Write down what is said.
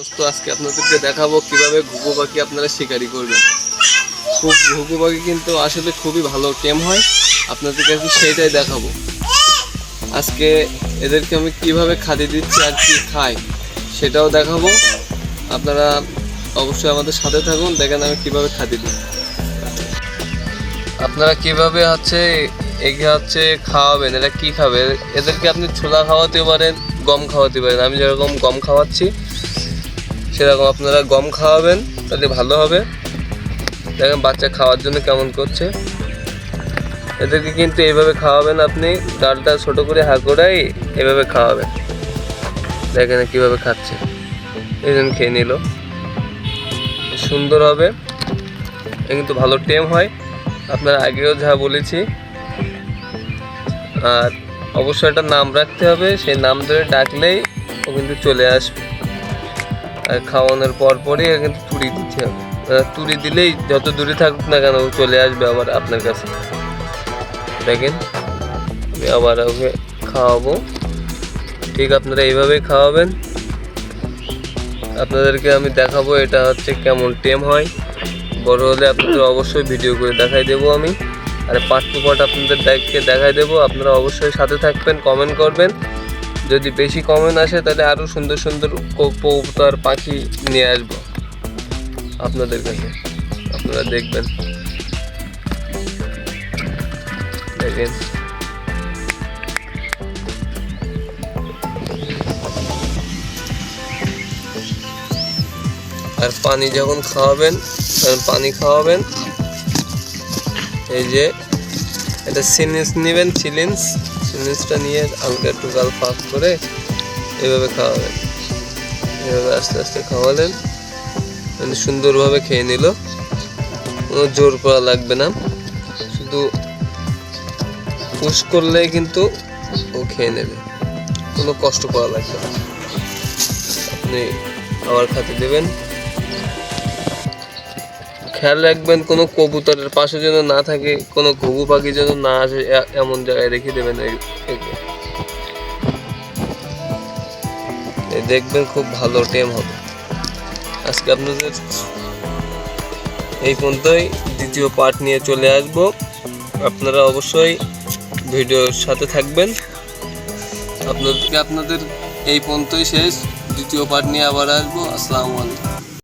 দোস্ত, আজকে আপনাদেরকে দেখাবো কীভাবে ঘুঘু পাখি আপনারা শিকারি করবেন। খুব ঘুঘু পাখি কিন্তু আসলে খুবই ভালো, টেম হয়। আপনাদেরকে আজকে সেইটাই দেখাবো। আজকে এদেরকে আমি কীভাবে খাদি দিচ্ছি আর কি খাই, সেটাও দেখাবো। আপনারা অবশ্যই আমাদের সাথে থাকুন, দেখেন আমি কীভাবে খাদি দিই। আপনারা কীভাবে হচ্ছে এগিয়ে হচ্ছে খাওয়াবেন, এরা কি খাবে? এদেরকে আপনি ছোলা খাওয়াতে পারেন, গম খাওয়াতে পারেন। আমি যেরকম গম খাওয়াচ্ছি সেরকম আপনারা গম খাওয়াবেন, তাহলে ভালো হবে। দেখেন, বাচ্চা খাওয়ার জন্য কেমন করছে। এদেরকে কিন্তু এইভাবে খাওয়াবেন আপনি, ডালটা ছোট করে হাঁকুড়াই এভাবে খাওয়াবেন। দেখেন কীভাবে খাচ্ছে। এই জন্য খেয়ে নিল। সুন্দর হবে। কিন্তু ভালো টেম হয়। আপনার আগেও যা বলেছি। আর অবশ্যই একটা নাম রাখতে হবে। সেই নাম ধরে ডাকলেই ও কিন্তু চলে আসবে। খাওয়ানোর পর পরই কিন্তু তুড়ি দিতে হবে তুড়ি দিলেই যত দূরে থাকুক না কেন চলে আসবে আবার আপনার কাছে। দেখেন, আমি আবার ওকে খাওয়াবো। ঠিক আপনারা এইভাবেই খাওয়াবেন। আপনাদেরকে আমি দেখাবো এটা হচ্ছে কেমন টেম হয়। বড় হলে আপনাদের অবশ্যই ভিডিও করে দেখাই দেবো আমি। আর পার্ট টু পার্ট আপনাদের দেখে দেখাই দেবো। আপনারা অবশ্যই সাথে থাকবেন, কমেন্ট করবেন। যদি বেশি কমেন্ট আসে, তাহলে আরও সুন্দর সুন্দর কবুতর, পাখি নিয়ে আসব আপনাদের কাছে। আপনারা দেখবেন। দেখেন। আর পানি যখন খাওয়াবেন তখন পানি খাওয়াবেন, এই যে, এটা সিলিন্স নেবেন, সিলিন্স। সিলিন্সটা নিয়ে হালকা একটু গাল ফাঁক করে এভাবে খাওয়াবেন এভাবে আস্তে আস্তে খাওয়ালেন। মানে সুন্দরভাবে খেয়ে নিল। কোনো জোর করা লাগবে না। শুধু পুশ করলেই কিন্তু ও খেয়ে নেবে। কোনো কষ্ট করা লাগবে না। আপনি আবার খাতে দেবেন। খেয়াল রাখবেন কোনো কবুতরের পাশে যেন না থাকে, কোনো ঘুঘু পাখি যেন না আসে এমন জায়গায় রেখে দেবেন দেখবেন খুব ভালো টেম হবে। আজকে আপনাদের এই পর্যন্তই। দ্বিতীয় পার্ট নিয়ে চলে আসব। আপনারা অবশ্যই ভিডিওর সাথে থাকবেন। আপনাদেরকে আপনাদের এই পর্যন্তই শেষ। দ্বিতীয় পার্ট নিয়ে আবার আসব। আসসালামু আলাইকুম।